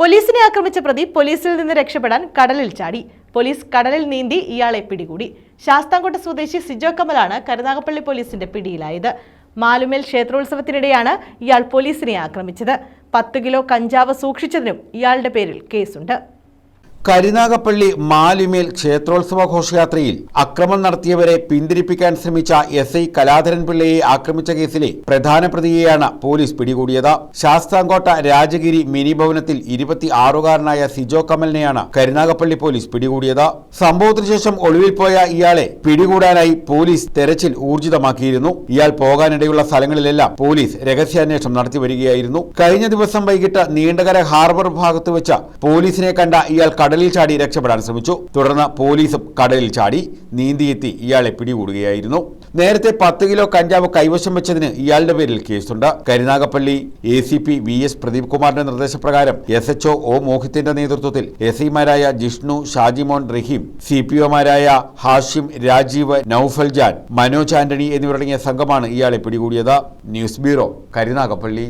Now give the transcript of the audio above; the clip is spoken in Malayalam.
പോലീസിനെ ആക്രമിച്ച പ്രതി പോലീസിൽ നിന്ന് രക്ഷപ്പെടാൻ കടലിൽ ചാടി. പോലീസ് കടലിൽ നീന്തി ഇയാളെ പിടികൂടി. ശാസ്താംകോട്ട സ്വദേശി സിജോ കമലാണ് കരുനാഗപ്പള്ളി പോലീസിന്റെ പിടിയിലായത്. മാലുമേൽ ക്ഷേത്രോത്സവത്തിനിടെയാണ് ഇയാൾ പോലീസിനെ ആക്രമിച്ചത്. പത്ത് കിലോ കഞ്ചാവ് സൂക്ഷിച്ചതിനും ഇയാളുടെ പേരിൽ കേസുണ്ട്. കരുനാഗപ്പള്ളി മാലിമേൽ ക്ഷേത്രോത്സവ ഘോഷയാത്രയിൽ അക്രമം നടത്തിയവരെ പിന്തിരിപ്പിക്കാൻ ശ്രമിച്ച എസ് ഐ കലാധരൻ പിള്ളയെ ആക്രമിച്ച കേസിലെ പ്രധാന പ്രതിയെയാണ് പോലീസ് പിടികൂടിയത്. ശാസ്താംകോട്ട രാജഗിരി മിനി ഭവനത്തിൽ ഇരുപത്തി ആറുകാരനായ സിജോ കമലിനെയാണ് കരിനാഗപ്പള്ളി പോലീസ് പിടികൂടിയത്. സംഭവത്തിനു ശേഷം ഒളിവിൽ പോയ ഇയാളെ പിടികൂടാനായി പോലീസ് തെരച്ചിൽ ഊർജിതമാക്കിയിരുന്നു. ഇയാൾ പോകാനിടയുള്ള സ്ഥലങ്ങളിലെല്ലാം പോലീസ് രഹസ്യാന്വേഷണം നടത്തി വരികയായിരുന്നു. കഴിഞ്ഞ ദിവസം വൈകിട്ട് നീണ്ടകര ഹാർബർ ഭാഗത്ത് വെച്ച് പോലീസിനെ കണ്ട ഇയാൾ കടലിൽ ചാടി രക്ഷപ്പെടാൻ ശ്രമിച്ചു. തുടർന്ന് പോലീസും കടലിൽ ചാടി നീന്തിയെത്തി ഇയാളെ പിടികൂടുകയായിരുന്നു. നേരത്തെ പത്ത് കിലോ കഞ്ചാവ് കൈവശം വെച്ചതിന് ഇയാളുടെ പേരിൽ കേസുണ്ട്. Karunagappally A C P V S Pradeep കുമാറിന്റെ നിർദ്ദേശപ്രകാരം എസ് എച്ച് ഒ മോഹിത്തിന്റെ നേതൃത്വത്തിൽ എസ് ഐമാരായ ജിഷ്ണു ഷാജിമോൻ റഹീം സി പി ഒമാരായ ഹാഷിം രാജീവ് നൌഫൽ ജാൻ മനോജ് ആന്റണി എന്നിവരടങ്ങിയ സംഘമാണ് ഇയാളെ പിടികൂടിയത്. News bureau Karunagappally.